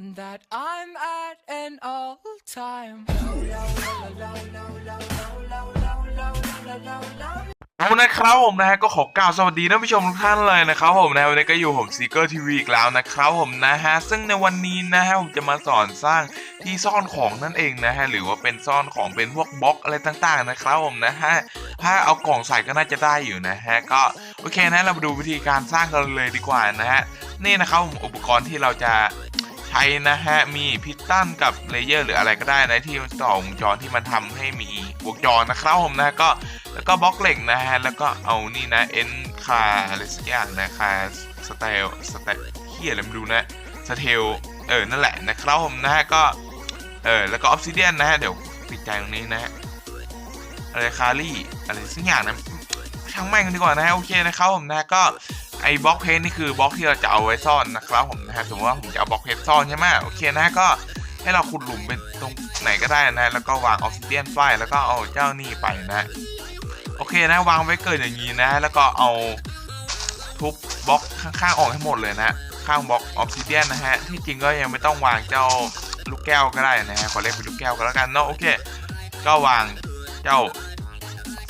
that I'm at an all time. เอานะครับผมนะฮะก็ขอกล่าวสวัสดีท่านผู้ชมทุกท่านเลยนะครับผมนะวันนี้ก็อยู่ผมซีเกอร์ทีวีอีกแล้วนะครับผมนะฮะซึ่งในวันนี้นะฮะผมจะมาสอนสร้างที่ซ่อนของนั่นเองนะฮะหรือว่าเป็นซ่อนของเป็นพวกบล็อกอะไรต่างๆนะครับผมนะฮะถ้าเอากล่องใส่ก็น่าจะได้อยู่นะฮะก็โอเคนะเรามาดูวิธีการสร้างกันเลยดีกว่านะฮะนี่นะครับผมอุปกรณ์ที่เราจะ ใช้นะฮะ มีพิตตันกับเลเยอร์หรืออะไรก็ได้นะที่ต่อวงจรที่มันทำให้มีวงจรนะครับผมนะก็แล้วก็บล็อกเหล็กนะฮะ แล้วก็เอานี่นะเอ็นคาอะไรสักอย่างนะคาสเตลสเตลเฮียอะไรไม่รู้นะสเทลเออนั่นแหละนะครับผมนะฮะก็เออแล้วก็ออฟซิเดียนนะฮะเดี๋ยวปิดใจตรงนี้นะฮะอะไรคารี่อะไรสักอย่างนะช่างแม่งดีกว่านะฮะโอเคนะครับผมนะก็ ไอ้บล็อกเพนนี่คือบล็อกที่เราจะเอาไว้ซ่อนนะครับผมนะฮะสมมติว่าผมจะเอาบล็อกเพนซ่อนใช่ไหมโอเคนะก็ให้เราขุดหลุมเป็นตรงไหนก็ได้นะ แล้วก็วางออฟซิเดียนไฟแล้วก็เอาเจ้านี่ไปนะโอเคนะวางไว้เกิดอย่างนี้นะ แล้วก็เอาทุบบล็อกข้างๆออกให้หมดเลยนะ ข้างบล็อกออฟซิเดียนนะฮะที่จริงก็ยังไม่ต้องวางเจ้าลูกแก้วก็ได้นะฮะขอเรียกเป็นลูกแก้วก็แล้วกันเนาะโอเค ก็วางเจ้า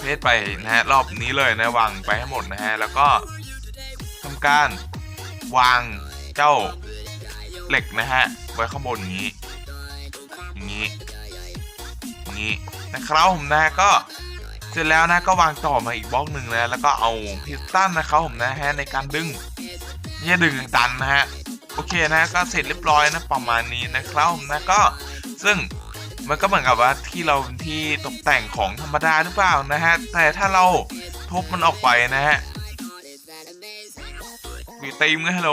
เพชรไปนะฮะรอบนี้เลยนะวางไปให้หมดนะฮะแล้วก็ ทำการวางเจ้าเหล็กนะฮะไว้ข้างบนนี้อย่างนี้อย่างนี้นะครับผมนะก็เสร็จแล้วนะก็วางต่อมาอีกบล็อกหนึ่งนะแล้วก็เอาพิสตันนะครับผมนะฮะในการดึงไม่ใช่ดึงดันนะฮะโอเคนะก็เสร็จเรียบร้อยนะประมาณนี้นะครับผมนะก็ซึ่งมันก็เหมือนกับว่าที่เราที่ตกแต่งของธรรมดาหรือเปล่านะฮะแต่ถ้าเราทุบมันออกไปนะฮะ มีตีมกันฮัลโหล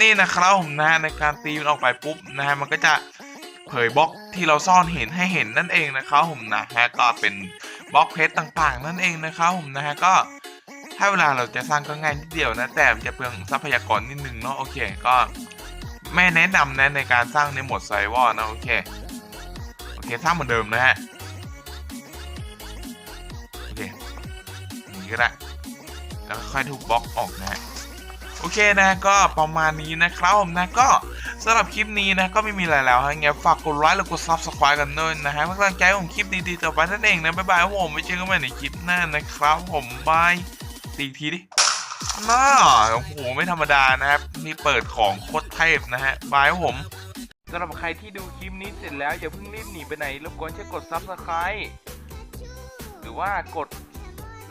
นี่นะครับผมนะในการตีมันออกไปปุ๊บนะฮะมันก็จะเผยบล็อกที่เราซ่อนเห็นให้เห็นนั่นเองนะครับผมนะฮะก็เป็นบล็อกเพชรต่างๆ นั่นเองนะครับผมนะฮะก็ถ้าเวลาเราจะสร้างก็ง่ายนิดเดียวนะแต่จะเปลืองทรัพยากรนิดนึงเนาะโอเคก็ไม่แนะนำนะในการสร้างในโหมดไซวอร์นะโอเคโอเคสร้างเหมือนเดิมนะฮะโอเคอย่างนี้ก็ได้ แล้วค่อยทุบบล็อกออกนะโอเคนะก็ประมาณนี้นะครับผมนะก็สำหรับคลิปนี้นะก็ไม่มีอะไรแล้วฮะงั้นฝากกดไลค์และกด subscribe กันด้วยนะฮะเพื่อกำลังใจให้ผมคลิปดีๆต่อไปนั่นเองนะบ๊ายบายครับผมไว้เจอกันใหม่ในคลิปหน้านะครับ ผมบายตีทีดิน่าโอ้โหไม่ธรรมดานะครับมีเปิดของโคตรเทพนะฮะบายครับผมสำหรับใครที่ดูคลิปนี้เสร็จแล้วอย่าเพิ่งรีบหนีไปไหนรบกวนช่วยกด subscribe หรือว่ากด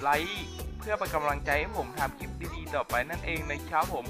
ไลค์ พื่อเป็นกำลังใจให้ผมทำคลิปดีๆต่อไปนั่นเองนะครับผม